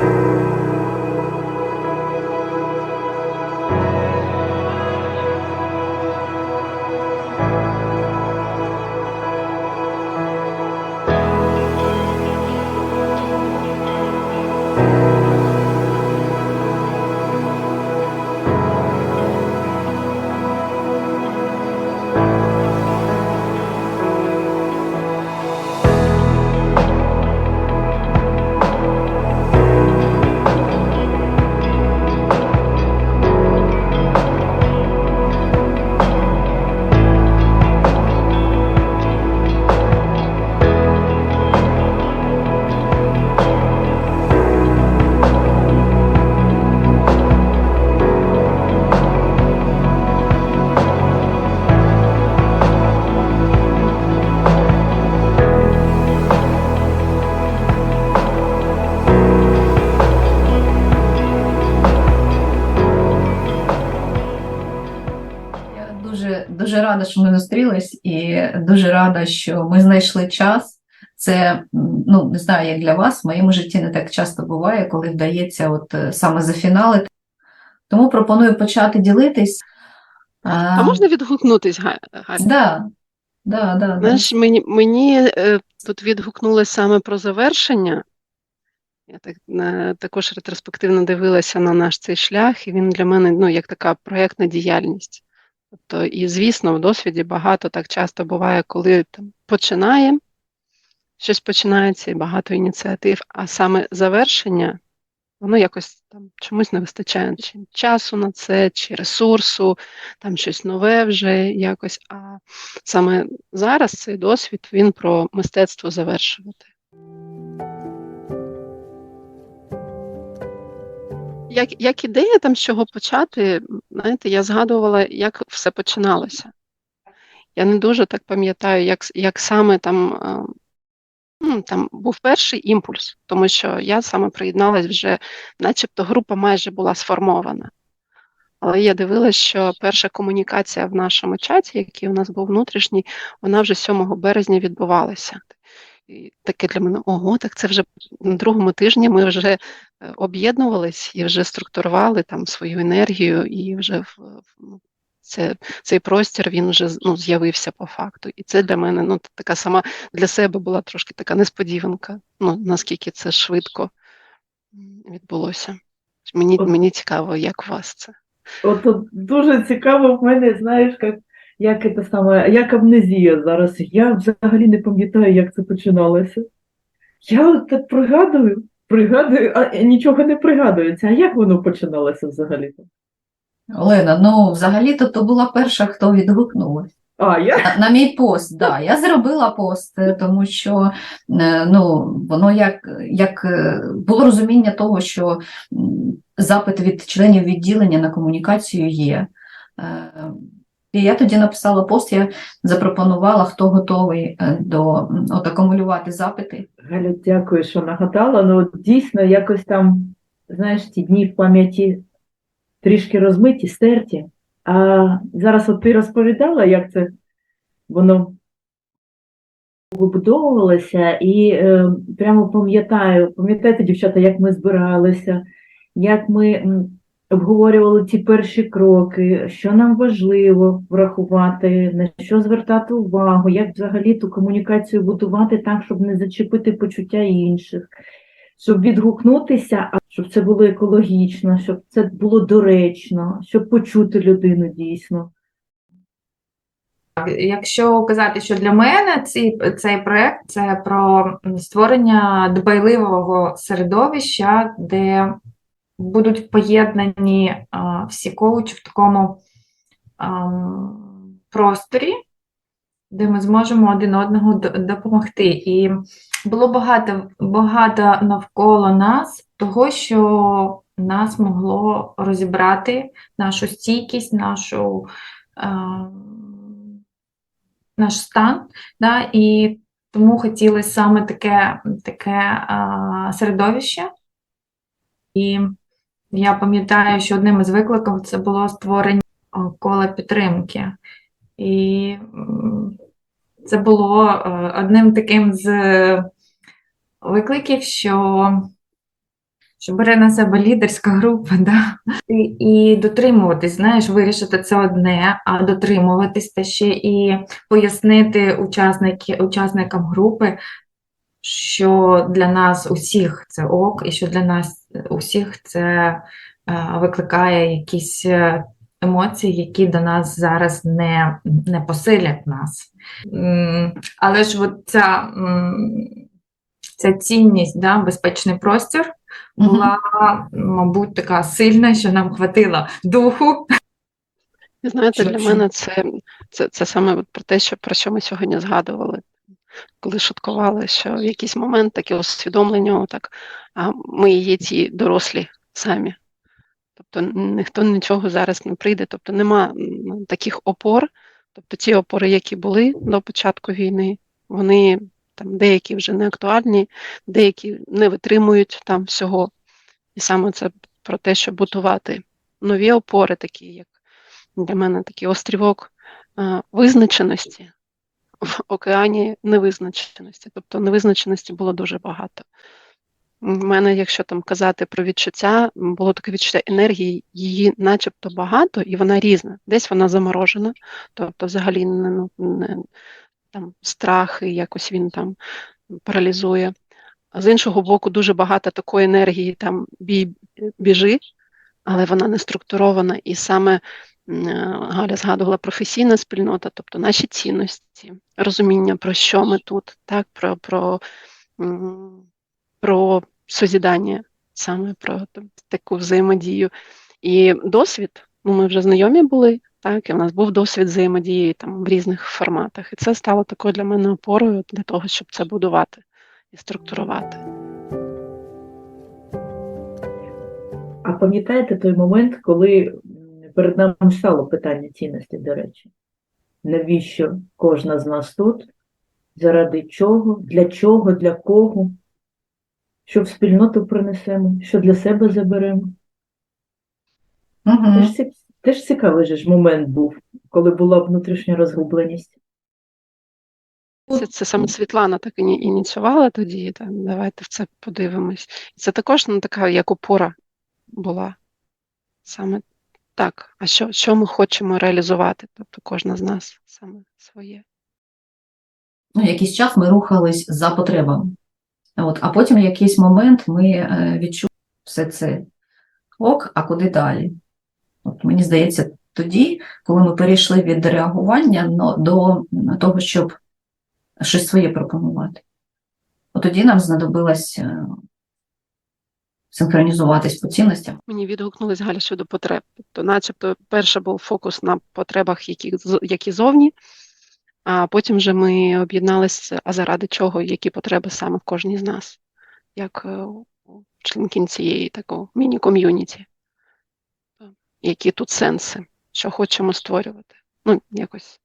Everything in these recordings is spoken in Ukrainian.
Я дуже рада, що ми знайшли час. Це ну не знаю, як для вас, в моєму житті не так часто буває, коли вдається от е, саме зафіналити. Тому пропоную почати ділитись. А можна відгукнутись, Га- Галя? Да, да, да, да. Мені, мені е, тут відгукнулося саме про завершення. Я так, також ретроспективно дивилася на наш цей шлях, і він для мене ну, як така проєктна діяльність. Тобто, і звісно, в досвіді багато так часто буває, коли там починаємо, щось починається і багато ініціатив, а саме завершення, воно якось там чомусь не вистачає чи часу на це, чи ресурсу, там щось нове вже якось. А саме зараз цей досвід він про мистецтво завершувати. Як, як ідея там з чого почати, знаєте, я згадувала, як все починалося. Я не дуже так пам'ятаю, як, як саме там, ну, там був перший імпульс, тому що я саме приєдналась вже, начебто група майже була сформована. Але я дивилася, що перша комунікація в нашому чаті, який у нас був внутрішній, вона вже 7 березня відбувалася. І таке для мене, ого, так це вже на другому тижні ми вже е, об'єднувались і вже структурували там свою енергію, і вже в, в- ну, це, цей простір він вже ну, з'явився по факту. І це для мене ну, така сама для себе була трошки така несподіванка, ну, наскільки це швидко відбулося. Мені, мені цікаво, як у вас це. От, от дуже цікаво в мене, знаєш, як, як, це саме, як амнезія зараз. Я взагалі не пам'ятаю, як це починалося. Я так пригадую, пригадую, а нічого не пригадується. А як воно починалося взагалі? Олена, ну взагалі-то то була перша, хто відгукнулась. А, я? На, на мій пост, да. Я зробила пост, е, тому що е, ну, воно як, як е, було розуміння того, що запит від членів відділення на комунікацію є. І я тоді написала пост, я запропонувала, хто готовий е, до от, акумулювати запити. Галя, дякую, що нагадала. Ну, дійсно, якось там, знаєш, ті дні в пам'яті трішки розмиті, стерті. А зараз от ти розповідала, як це воно вибудовувалося, і е, прямо пам'ятаю, пам'ятаєте, дівчата, як ми збиралися, як ми обговорювали ті перші кроки, що нам важливо врахувати, на що звертати увагу, як взагалі ту комунікацію будувати так, щоб не зачепити почуття інших, щоб відгукнутися, а щоб це було екологічно, щоб це було доречно, щоб почути людину дійсно. Якщо казати, що для мене цей, цей проект це про створення дбайливого середовища, де будуть поєднані всі коучі в такому просторі, де ми зможемо один одного допомогти. І було багато, багато навколо нас того, що нас могло розібрати, нашу стійкість, нашу. наш стан, да, і тому хотілося саме таке, таке а, середовище. І я пам'ятаю, що одним із викликів це було створення кола підтримки. І це було е, одним таким з викликів, що що бере на себе лідерська група, да? і, і дотримуватись, знаєш, вирішити це одне, а дотримуватись та ще і пояснити учасники, учасникам групи, що для нас усіх це ок, і що для нас усіх це е, викликає якісь е, емоції, які до нас зараз не, не посилять нас. Але ж от ця, ця цінність, да, безпечний простір, була, мабуть, така сильна, що нам хватило духу. Знаєте, для мене це, це, це саме про те, що, про що ми сьогодні згадували, коли шуткували, що в якийсь момент таке усвідомлення, так, а ми є ті дорослі самі. Тобто ніхто нічого зараз не прийде, тобто нема таких опор. Тобто ті опори, які були до початку війни, вони там деякі вже не актуальні, деякі не витримують там всього. І саме це про те, щоб будувати нові опори, такі як для мене такий острівок визначеності в океані невизначеності. Тобто невизначеності було дуже багато. У мене, якщо там казати про відчуття, було таке відчуття енергії, її начебто багато, і вона різна. Десь вона заморожена, тобто взагалі ну, не там страх, і якось він там паралізує. А з іншого боку, дуже багато такої енергії там біжи, але вона не структурована. І саме Галя згадувала професійна спільнота, тобто наші цінності, розуміння, про що ми тут, так, про, про, про созідання, саме про таку взаємодію. І досвід, ну, ми вже знайомі були, так, і в нас був досвід взаємодії там в різних форматах. І це стало такою для мене опорою для того, щоб це будувати і структурувати. А пам'ятаєте той момент, коли перед нами стало питання цінності, до речі? Навіщо кожна з нас тут? Заради чого? Для чого? Для кого? Що в спільноту принесемо? Що для себе заберемо? Мгм. Теж, теж цікавий же ж момент був, коли була внутрішня розгубленість. Це, це саме Світлана так іні- ініціювала тоді. Там, давайте в це подивимось. І це також ну, така як опора була. Саме так. А що, що ми хочемо реалізувати? Тобто кожна з нас саме своє. ну, якийсь час ми рухались за потребами. От, а потім в якийсь момент ми е, відчули все це ок, а куди далі? От, мені здається, тоді, коли ми перейшли від реагування до того, щоб щось своє пропонувати, от тоді нам знадобилось е, синхронізуватись по цінностям. Мені відгукнулись Галя щодо потреб. Тобто, начебто, перше був фокус на потребах, які, які зовні, а потім вже ми об'єдналися, а заради чого, які потреби саме в кожній з нас, як е, цієї такого міні-ком'юніті. Які тут сенси, що хочемо створювати. Ну, якось.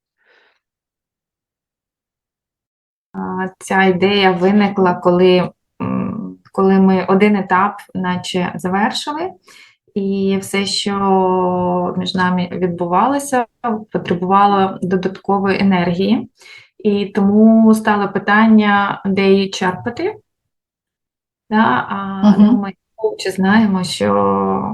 Ця ідея виникла, коли, коли ми один етап наче завершили, і все, що між нами відбувалося, потребувало додаткової енергії. І тому стало питання, де її черпати. Да? А ну, ми чи знаємо, що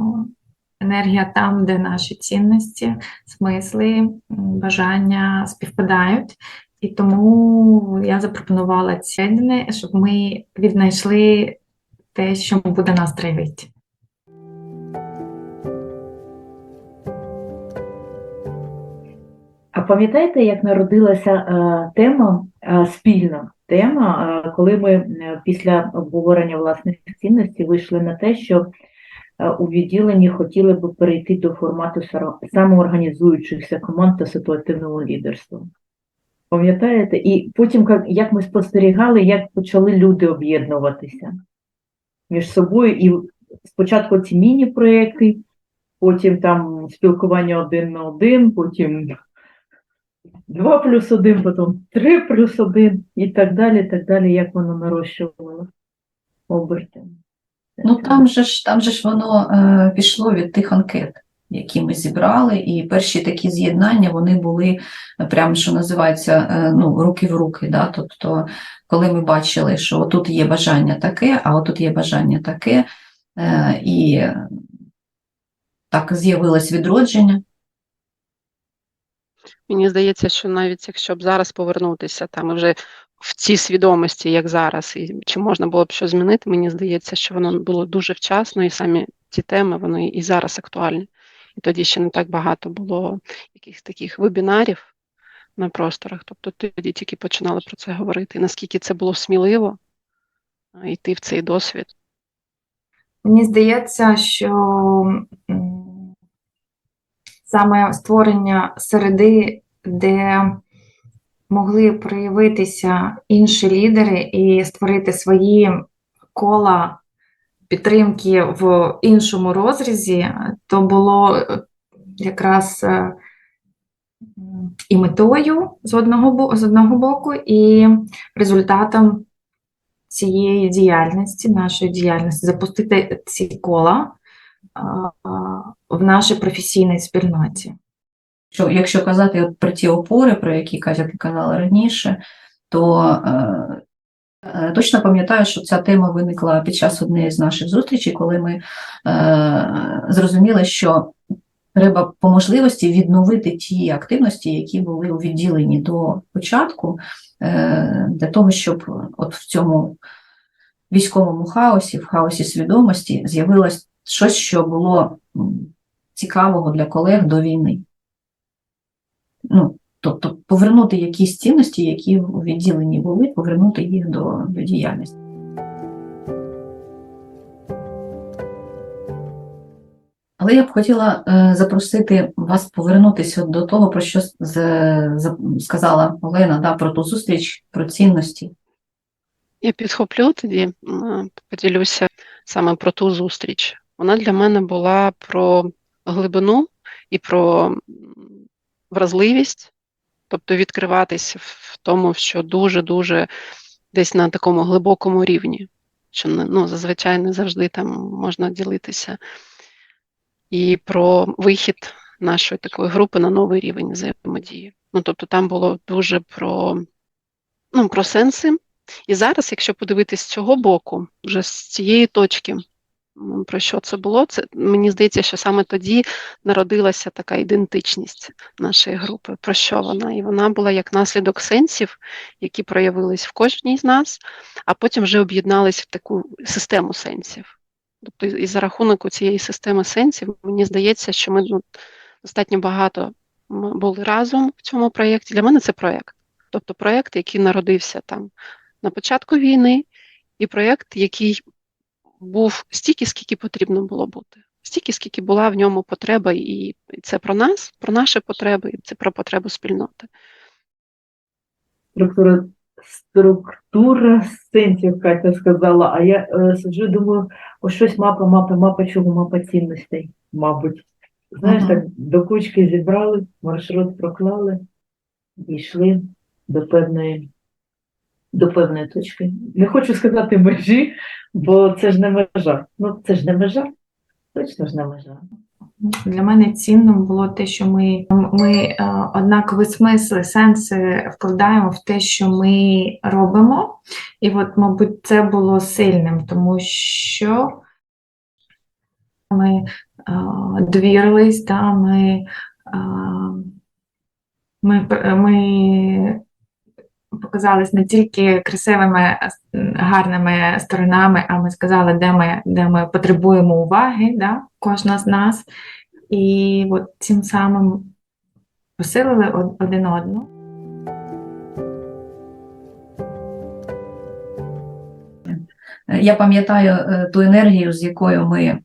енергія там, де наші цінності, смисли, бажання співпадають. І тому я запропонувала ці щоб ми віднайшли те, що буде нас драйвити. А пам'ятаєте, як народилася е, тема, е, спільна тема, е, коли ми е, після обговорення власних цінностей вийшли на те, що е, у відділенні хотіли би перейти до формату самоорганізуючихся команд та ситуативного лідерства? Пам'ятаєте? І потім, як ми спостерігали, як почали люди об'єднуватися між собою, і спочатку ці міні-проекти, потім там спілкування один на один, потім 2 плюс 1, потім 3 плюс 1 і так далі, так далі, як воно нарощувало оберти. Ну там же ж там же ж воно е, пішло від тих анкет, які ми зібрали, і перші такі з'єднання вони були прямо, що називається, е, ну, руки в руки. Да? Тобто, коли ми бачили, що тут є бажання таке, а отут є бажання таке, Е, І так з'явилось відродження. Мені здається, що навіть якщо б зараз повернутися там вже в цій свідомості, як зараз, і чи можна було б щось змінити, мені здається, що воно було дуже вчасно, і самі ці теми вони і зараз актуальні. І тоді ще не так багато було якихось таких вебінарів на просторах. Тобто тоді тільки починали про це говорити. Наскільки це було сміливо йти в цей досвід. Мені здається, що саме створення середи, де могли проявитися інші лідери і створити свої кола підтримки в іншому розрізі, то було е, якраз е, і метою з одного, з одного боку, і результатом цієї діяльності, нашої діяльності, запустити ці кола в нашій професійній спільноті. Що, якщо казати от про ті опори, про які Катя ти казала раніше, то е, е, точно пам'ятаю, що ця тема виникла під час однієї з наших зустрічей, коли ми е, зрозуміли, що треба по можливості відновити ті активності, які були у відділенні до початку, е, для того, щоб от в цьому військовому хаосі, в хаосі свідомості, з'явилось щось, що було цікавого для колег до війни. Ну, тобто повернути якісь цінності, які у відділенні були, повернути їх до, до діяльності. Але я б хотіла е, запросити вас повернутися до того, про що сказала Олена, да, про ту зустріч, про цінності. Я підхоплю тоді, поділюся саме про ту зустріч. Вона для мене була про глибину і про вразливість, тобто відкриватися в тому, що дуже-дуже десь на такому глибокому рівні, що ну, зазвичай не завжди там можна ділитися. І про вихід нашої такої групи на новий рівень взаємодії. Ну, тобто там було дуже про, ну, про сенси. І зараз, якщо подивитись з цього боку, вже з цієї точки, про що це було, це мені здається, що саме тоді народилася така ідентичність нашої групи. Про що вона? І вона була як наслідок сенсів, які проявились в кожній з нас, а потім вже об'єднались в таку систему сенсів. Тобто, і за рахунок цієї системи сенсів, мені здається, що ми ну, достатньо багато були разом в цьому проєкті. Для мене це проєкт. Тобто проєкт, який народився там на початку війни, і проєкт, який був стільки, скільки потрібно було бути, стільки, скільки була в ньому потреба, і це про нас, про наші потреби, і це про потребу спільноти. Структура, структура сенсів, Катя сказала, а я е, сиджу думаю, ось щось мапа, мапа, мапа чого, мапа цінностей, мабуть. Знаєш, так до кучки зібрали, маршрут проклали, дійшли до певної, до певної точки. Не хочу сказати межі, бо це ж не межа. Ну, це ж не межа, точно ж не межа. Для мене цінним було те, що ми, ми е, однакові смисли, сенси вкладаємо в те, що ми робимо. І от, мабуть, це було сильним, тому що ми е, довірились, да, ми, е, ми, ми показались не тільки красивими, гарними сторонами, а ми сказали, де ми, де ми потребуємо уваги, да, кожна з нас. І от цим самим посилили один одного. Я пам'ятаю е, ту енергію, з якою ми е,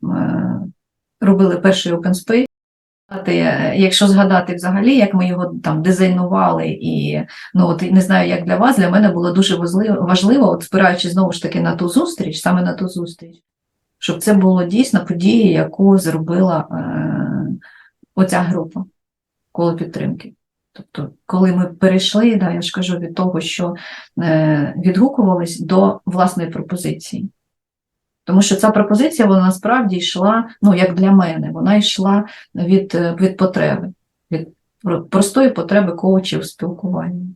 робили перший Open Space. Е, Якщо згадати взагалі, як ми його там дизайнували, і ну от не знаю, як для вас, для мене було дуже важливо, от спираючись знову ж таки на ту зустріч, саме на ту зустріч, щоб це було дійсно подією, яку зробила е, оця група коло підтримки. Тобто, коли ми перейшли, да, я ж кажу, від того, що е, відгукувались до власної пропозиції. Тому що ця пропозиція, вона насправді йшла, ну, як для мене, вона йшла від, від потреби, від простої потреби коучів спілкування.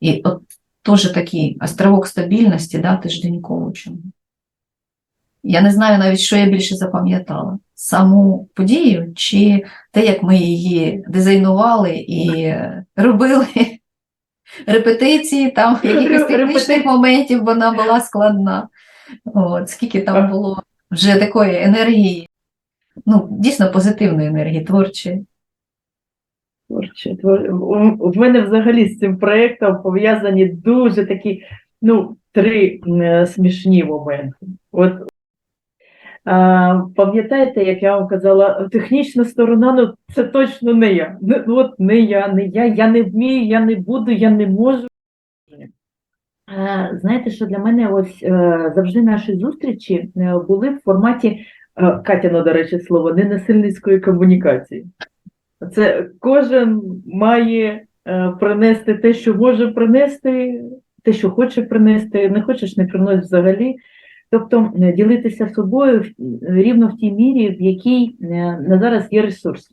І от теж такий островок стабільності, да, тиждень коучингу. Я не знаю навіть, що я більше запам'ятала: саму подію чи те, як ми її дизайнували і робили репетиції, там якихось технічних моментів вона була складна. От, скільки там було вже такої енергії, ну, дійсно позитивної енергії, творчої. Творче, твор- у- В мене взагалі з цим проєктом пов'язані дуже такі, ну, три е, смішні моменти. От, пам'ятаєте, як я вам казала, технічна сторона, ну це точно не я. Ну, от не я, не я, я не вмію, я не буду, я не можу. Е, Знаєте, що для мене ось е, завжди наші зустрічі е, були в форматі Катяно, до речі, слово, ненасильницької комунікації. Це кожен має принести те, що може принести, те, що хоче принести, не хочеш, не принось взагалі. Тобто ділитися собою рівно в тій мірі, в якій на зараз є ресурс.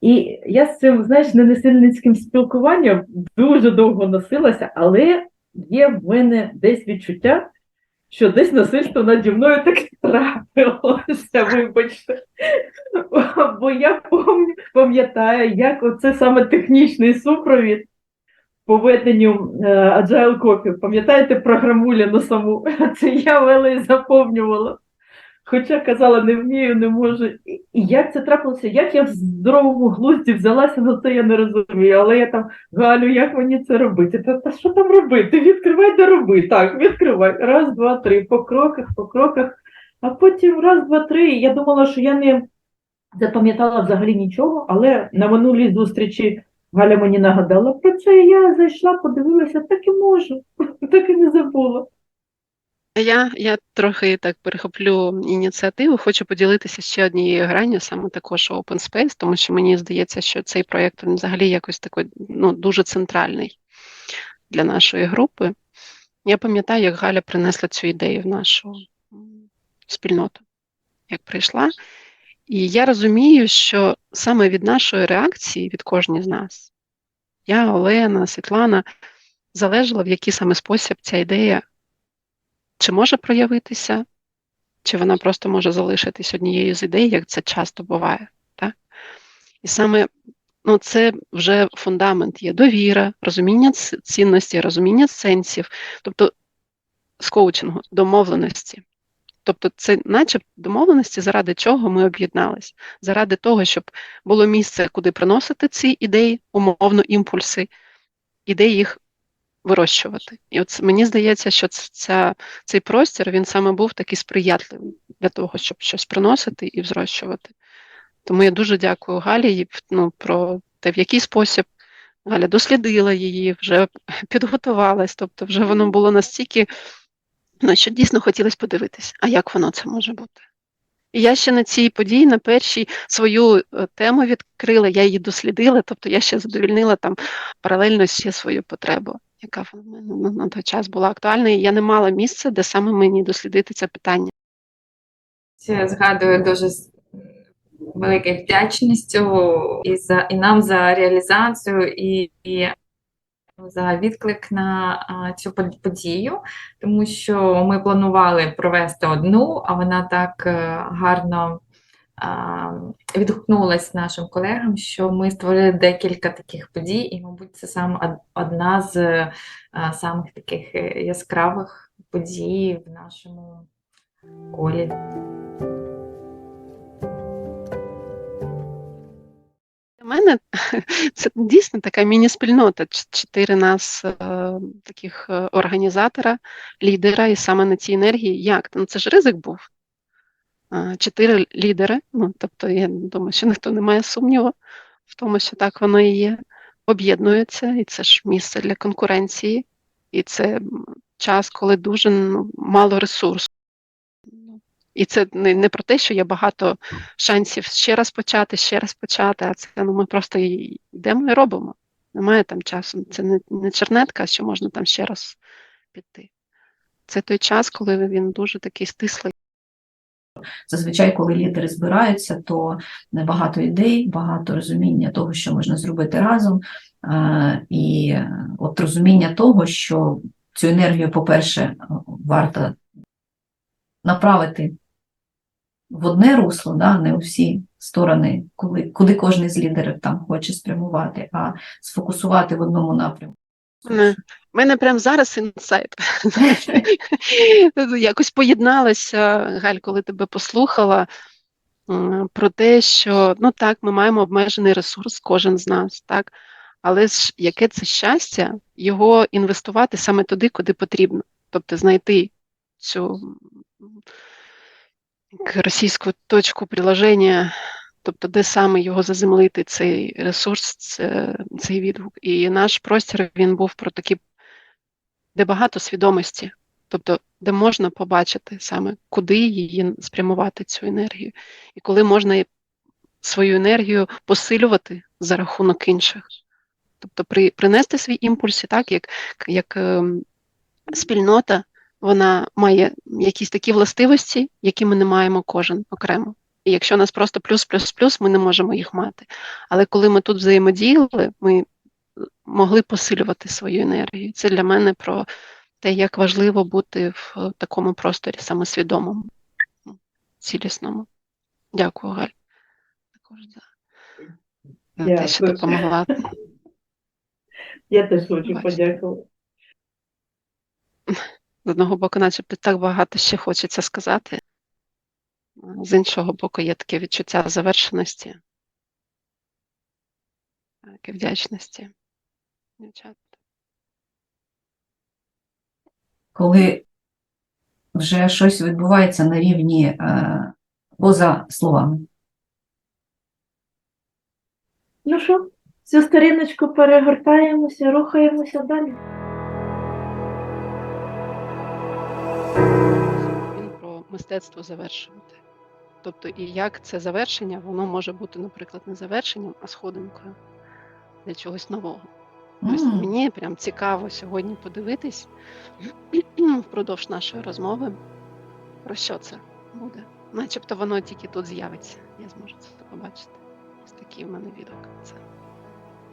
І я з цим, знаєш, ненасильницьким спілкуванням дуже довго носилася, але є в мене десь відчуття, що десь насильство наді мною так трапилося, вибачте. Бо я пам'ятаю, як оце саме технічний супровід по веденню е, Agile Copy. Пам'ятаєте програмуліну саму? Це я вела і заповнювала. Хоча казала, не вмію, не можу. І як це трапилося? Як я в здоровому глузді взялася на це, я не розумію. Але я там, Галю, як мені це робити? Та, та що там робити? Відкривай да роби. Так, відкривай. Раз, два, три. По кроках, по кроках. А потім раз, два, три. Я думала, що я не запам'ятала взагалі нічого, але на минулій зустрічі Галя мені нагадала про це, я зайшла, подивилася, так і можу, так і не забула. Я, я трохи так перехоплю ініціативу. Хочу поділитися ще однією гранню, саме також Open Space, тому що мені здається, що цей проєкт взагалі якось такий ну, дуже центральний для нашої групи. Я пам'ятаю, як Галя принесла цю ідею в нашу спільноту, як прийшла. І я розумію, що саме від нашої реакції, від кожної з нас, я, Олена, Світлана, залежало, в який саме спосіб ця ідея чи може проявитися, чи вона просто може залишитись однією з ідей, як це часто буває. Так? І саме ну, це вже фундамент є довіра, розуміння цінності, розуміння сенсів, тобто з коучингу, домовленості. Тобто, це наче домовленості, заради чого ми об'єднались, заради того, щоб було місце, куди приносити ці ідеї, умовно імпульси, і де їх вирощувати. І от мені здається, що ця, цей простір він саме був такий сприятливий для того, щоб щось приносити і взрощувати. Тому я дуже дякую Галі ну, про те, в який спосіб Галя дослідила її, вже підготувалась, тобто вже воно було настільки, ну, що дійсно хотілося подивитися, а як воно це може бути. І я ще на цій події, на першій свою е, тему відкрила, я її дослідила, тобто я ще задовільнила там паралельно ще свою потребу, яка в мене на, той час була актуальна, і я не мала місця, де саме мені дослідити це питання. Це згадую дуже з великою вдячністю і за і нам за реалізацію, і, і за відклик на цю подію, тому що ми планували провести одну, а вона так е, гарно відгукнулась нашим колегам, що ми створили декілька таких подій, і, мабуть, це саме одна з е, самих таких е, яскравих подій в нашому колі. Для мене це дійсно така міні-спільнота. Чотири нас е, таких організатора, лідера, і саме на цій енергії. Як? Ну це ж ризик був. Чотири лідери. Ну тобто, я думаю, що ніхто не має сумніву в тому, що так воно і є. Об'єднуються, і це ж місце для конкуренції, і це час, коли дуже ну, мало ресурсу. І це не, не про те, що є багато шансів ще раз почати, ще раз почати, а це ну, ми просто йдемо і робимо. Немає там часу. Це не, не чернетка, що можна там ще раз піти. Це той час, коли він дуже такий стислий. Зазвичай, коли лідери збираються, то багато ідей, багато розуміння того, що можна зробити разом, і е, от розуміння того, що цю енергію, по-перше, варто направити в одне русло, да, не у всі сторони, коли, куди кожен з лідерів там хоче спрямувати, а сфокусувати в одному напрямку. У мене прямо зараз інсайт. Якось поєдналася, Галь, коли тебе послухала, про те, що ну так, ми маємо обмежений ресурс, кожен з нас, так. Але ж яке це щастя його інвестувати саме туди, куди потрібно. Тобто знайти цю російську точку приложення, тобто де саме його заземлити, цей ресурс, цей відгук. І наш простір він був про такі, де багато свідомості, тобто де можна побачити саме, куди її спрямувати цю енергію, і коли можна свою енергію посилювати за рахунок інших. Тобто при, принести свій імпульс, і так, як, як ем, спільнота, вона має якісь такі властивості, які ми не маємо кожен окремо. І якщо нас просто плюс-плюс-плюс, ми не можемо їх мати. Але коли ми тут взаємодіяли, ми могли посилювати свою енергію. Це для мене про те, як важливо бути в такому просторі самосвідомому, цілісному. Дякую, Галь. Також за, те, що Дякую. допомогла. Я теж хочу Бачите. подякувати. З одного боку, начебто так багато ще хочеться сказати. З іншого боку, є таке відчуття завершеності так, і вдячності. Дівчат. коли вже щось відбувається на рівні е, поза словами. Ну що, цю сторіночку перегортаємося, рухаємося далі. Він про мистецтво завершувати. Тобто, і як це завершення, воно може бути, наприклад, не завершенням, а сходинкою для чогось нового. Ось М, мені прям цікаво сьогодні подивитись впродовж нашої розмови, про що це буде. Начебто воно тільки тут з'явиться. Я зможу це побачити. Ось такий в мене відгук. Це.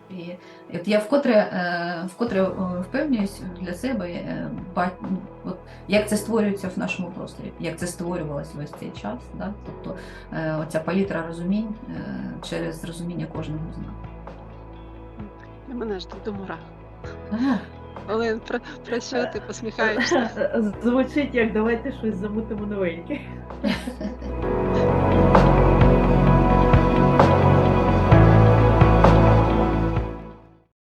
І от я вкотре, е, вкотре е, впевнююсь для себе, е, от, як це створюється в нашому просторі, як це створювалося весь цей час. Да? Тобто оця палітра розумінь через розуміння кожного з нас. Для мене ж до мурах. Ага. Олен, про, про що ти посміхаєшся? Звучить як давайте щось замутимо новеньке.